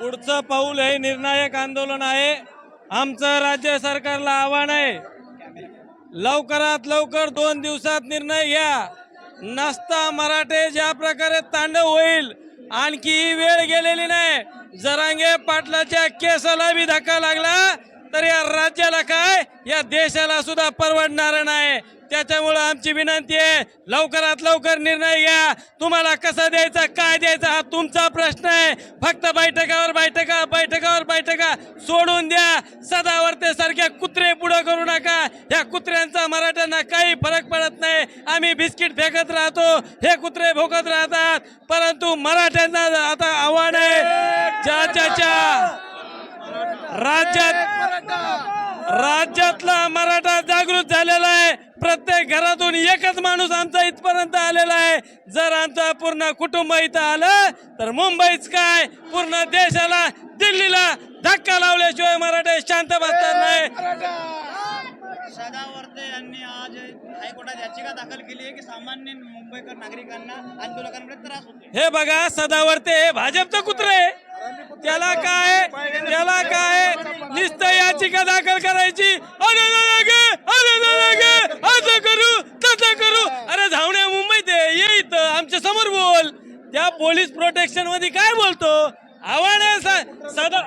पुढचं पाऊल हे निर्णायक आंदोलन आहे. आमचं राज्य सरकारला आव्हान आहे. लवकरात लवकर दोन दिवसात निर्णय घ्या. नसता मराठे ज्या प्रकारे तांडव होईल आणखी ही वेळ गेलेली नाही. जरांगे पाटलाच्या केसाला बी धक्का लागला तर या राज्याला काय? या देशाला सुद्धा परवडणार नाही. त्याच्यामुळं आमची विनंती आहे लवकरात लवकर निर्णय घ्या. तुम्हाला कसं द्यायचा काय द्यायचा हा तुमचा प्रश्न आहे. फक्त बैठकावर बैठका बैठकावर बैठका सोडून द्या. सदावर्ते सारख्या कुत्रे पुढं करू नका. या कुत्र्यांचा मराठ्यांना काही फरक पडत नाही. आम्ही बिस्किट फेकत राहतो हे कुत्रे भोगत राहतात. परंतु मराठ्यांना आता आव्हान आहे ज्याच्या राज्यात राज्यातला मराठा जागृत झालेला आहे. प्रत्येक घरातून एकच माणूस आमचा इथपर्यंत आलेला आहे. जर आमचा पूर्ण कुटुंब इथं आलं तर मुंबईच काय? पूर्ण देशाला दिल्लीला धक्का लावल्याशिवाय मराठे शांत बसणार नाही. सदावर्ते यांनी आज हायकोर्टात याचिका दाखल केली आहे की सामान्य मुंबईकर नागरिकांना आंदोलकांकडे त्रास होतो हे बघा सदावर्ते हे भाजपचं कुत्रे आहे. त्याला काय? त्याला काय? नुसतं याचिका दाखल करायची अरे दादा गे, अरे दादा गे, असं करू तसं करू अरे धावण्या मुंबईत आहे, ये इथं आमच्यासमोर बोल त्या पोलीस प्रोटेक्शनमध्ये काय बोलतो? आव्हान आहे सदा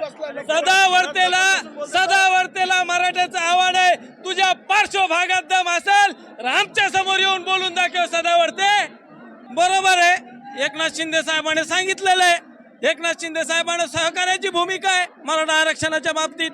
सदावर्तेला सदावर्तेला मराठ्याचं आव्हान आहे. तुझ्या पार्श्वभागात दम असेल तर आमच्यासमोर येऊन बोलून दाखव सदावर्ते. बरोबर आहे. एकनाथ शिंदे साहेबांनी सांगितलेलं आहे. एकनाथ शिंदे साहेबांना सहकार्याची भूमिका आहे मराठा आरक्षणाच्या बाबतीत.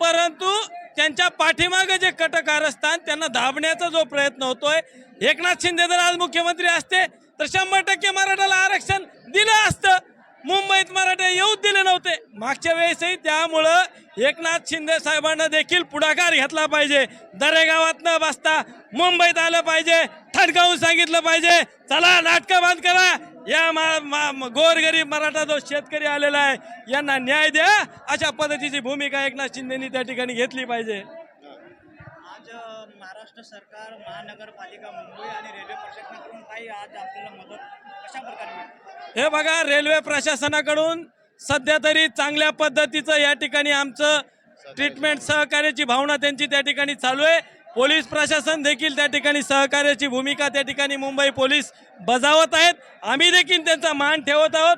परंतु त्यांच्या पाठीमागे जे कटकारस्थान त्यांना दाबण्याचा जो प्रयत्न होतोय एकनाथ शिंदे जर आज मुख्यमंत्री असते तर शंभर टक्के मराठाला आरक्षण दिलं असतं. मुंबईत मराठे येऊच दिले नव्हते. मागच्या वेळेसही त्यामुळं एकनाथ शिंदे साहेबांना देखील पुढाकार घेतला पाहिजे. दरेगावात न बसता मुंबईत आलं पाहिजे. ठणकावून सांगितलं पाहिजे. चला नाटकं बंद करा. या मा- मा- गोरगरीब मराठा जो शेतकरी आलेला आहे यांना न्याय द्या. अशा पद्धतीची भूमिका एकनाथ शिंदेनी त्या ठिकाणी घेतली पाहिजे. महाराष्ट्र सरकार महानगरपालिका मुंबई आणि रेल्वे प्रशासनाकडून काही आज आपल्याला मदत कशा प्रकारे मिळते हे बघा रेल्वे प्रशासनाकडून सध्या तरी चांगल्या पद्धतीचं या ठिकाणी आमचं ट्रीटमेंट सहकार्याची भावना त्यांची त्या ठिकाणी चालू आहे. पोलीस प्रशासन देखील त्या ठिकाणी सहकार्याची भूमिका त्या ठिकाणी मुंबई पोलीस बजावत आहेत. आम्ही देखील त्यांचा मान ठेवत आहोत.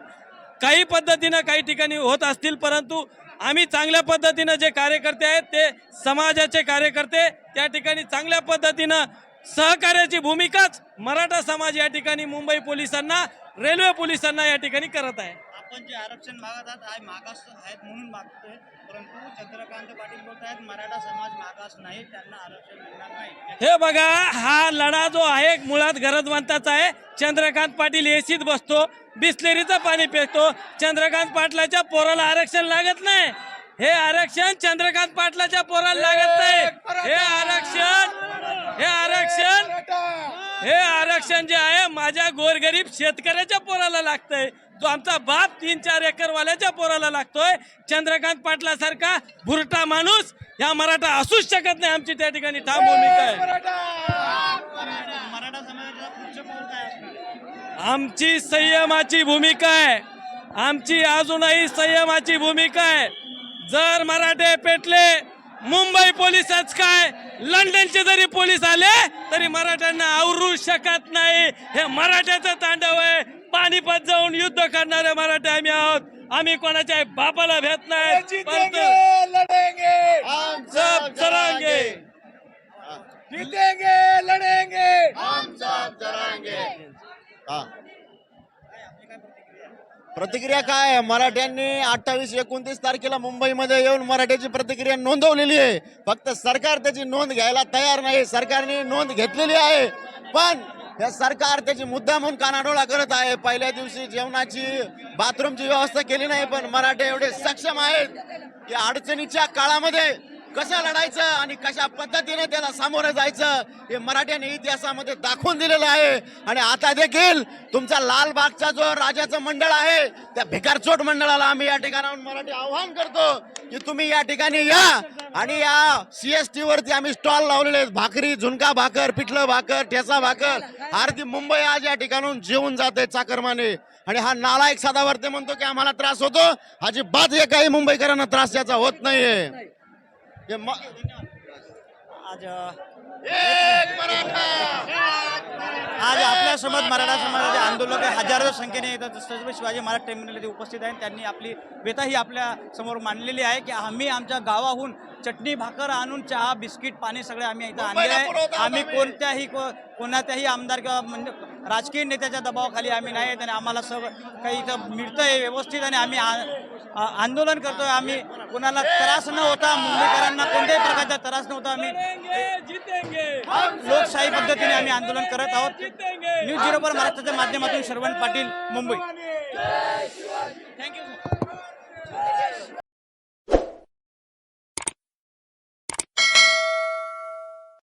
काही पद्धतीनं काही ठिकाणी होत असतील परंतु आम्ही चांगल्या पद्धतीनं जे कार्यकर्ते आहेत ते समाजाचे कार्यकर्ते त्या ठिकाणी चांगल्या पद्धतीनं सहकार्याची भूमिकाच मराठा समाज या ठिकाणी मुंबई पोलिसांना रेल्वे पोलिसांना या ठिकाणी करत आहे. आपण जे आरक्षण मागत आहात आहे मागास आहेत म्हणून मागतोय. परंतु चंद्रकांत पाटील बोलत आहेत मराठा समाज मागास नाही त्यांना आरक्षण मिळणार नाही. हे बघा हा लढा जो आहे मुळात गरजवंताचा आहे. चंद्रकांत पाटील एसीत बसतो बिस्लेरीचं पाणी पितो. चंद्रकांत पाटलाच्या पोराला आरक्षण लागत नाही. हे आरक्षण चंद्रकांत पाटलाच्या पोराला लागत नाही. हे आरक्षण हे आरक्षण हे आरक्षण जे आहे माझ्या गोरगरीब शेतकऱ्याच्या पोराला लागतंय. जो आमचा बाप तीन चार एकरवाल्याच्या पोराला लागतोय चंद्रकांत पाटलासारखा भुरटा माणूस या मराठा असूच शकत नाही आमची त्या ठिकाणी. ठाम भूमिका आहे? आमची संयमाची भूमिका आहे. आमची अजूनही संयमाची भूमिका आहे. जर मराठे पेटले मुंबई पोलिसच काय? लंडनचे जरी पोलीस आले तरी मराठ्यांना आवरू शकत नाही. हे मराठ्याचं तांडव आहे. पानिपत जाऊन युद्ध करणारे मराठे आम्ही आहोत. आम्ही कोणाच्या बापाला भेट नाही परंतु लड़ेंगे हम सब जरांगे जीतेंगे लड़ेंगे हम सब जरांगे हा. प्रतिक्रिया काय आहे? मराठ्यांनी अठ्ठावीस एकोणतीस तारखेला मुंबईमध्ये येऊन मराठ्याची प्रतिक्रिया नोंदवलेली आहे. फक्त सरकार त्याची नोंद घ्यायला तयार नाही. सरकारने नोंद घेतलेली आहे. पण हे सरकार त्याची मुद्दा म्हणून कानाडोळा करत आहे. पहिल्या दिवशी जेवणाची बाथरूमची व्यवस्था केली नाही पण मराठे एवढे सक्षम आहेत की अडचणीच्या काळामध्ये कसं लढायचं आणि कशा पद्धतीने त्याला सामोरं जायचं हे मराठ्याने इतिहासामध्ये दाखवून दिलेलं आहे. आणि आता देखील तुमचा लालबागचा जो राजाचं मंडळ आहे त्या भिकारचोट मंडळाला आम्ही या ठिकाणाहून मराठी आव्हान करतो की तुम्ही या ठिकाणी या. आणि या सीएसटी वरती आम्ही स्टॉल लावलेले आहेत. भाकरी झुणका भाकर पिठलं भाकर ठेसा भाकर. आरती मुंबई आज या ठिकाणून जेवून जाते चाकरमाने. आणि हा नालायक साधावरती म्हणतो की आम्हाला त्रास होतो. अजिबात हे काही मुंबईकरांना त्रास याचा होत नाहीये. हे आज अ, एक मराठा! आज आपल्यासोबत मराठा समाजाचे आंदोलक हजारो संख्येने येतात छत्रपती शिवाजी महाराज टर्मिनल येथे उपस्थित आहेत. त्यांनी आपली व्यथा ही आपल्यासमोर मांडलेली आहे की आम्ही आमच्या गावाहून चटणी भाकर आणून चहा बिस्किट पाणी सगळे आम्ही इथं आणले आहे. आम्ही. कोणत्याही कोणात्याही आमदार किंवा म्हणजे राजकीय नेत्याच्या दबावाखाली आम्ही नाही आहेत आणि आम्हाला सगळं काही इथं मिळतंय व्यवस्थित आणि आम्ही आंदोलन करतोय आम्ही. कोणाला त्रास न होता मुंबईकरांना कोणत्याही प्रकारचा त्रास नव्हता आम्ही लोकशाही पद्धतीने आम्ही आंदोलन करत आहोत. न्यूज झिरो पर महाराष्ट्राच्या माध्यमातून श्रवण पाटील मुंबई. थँक्यू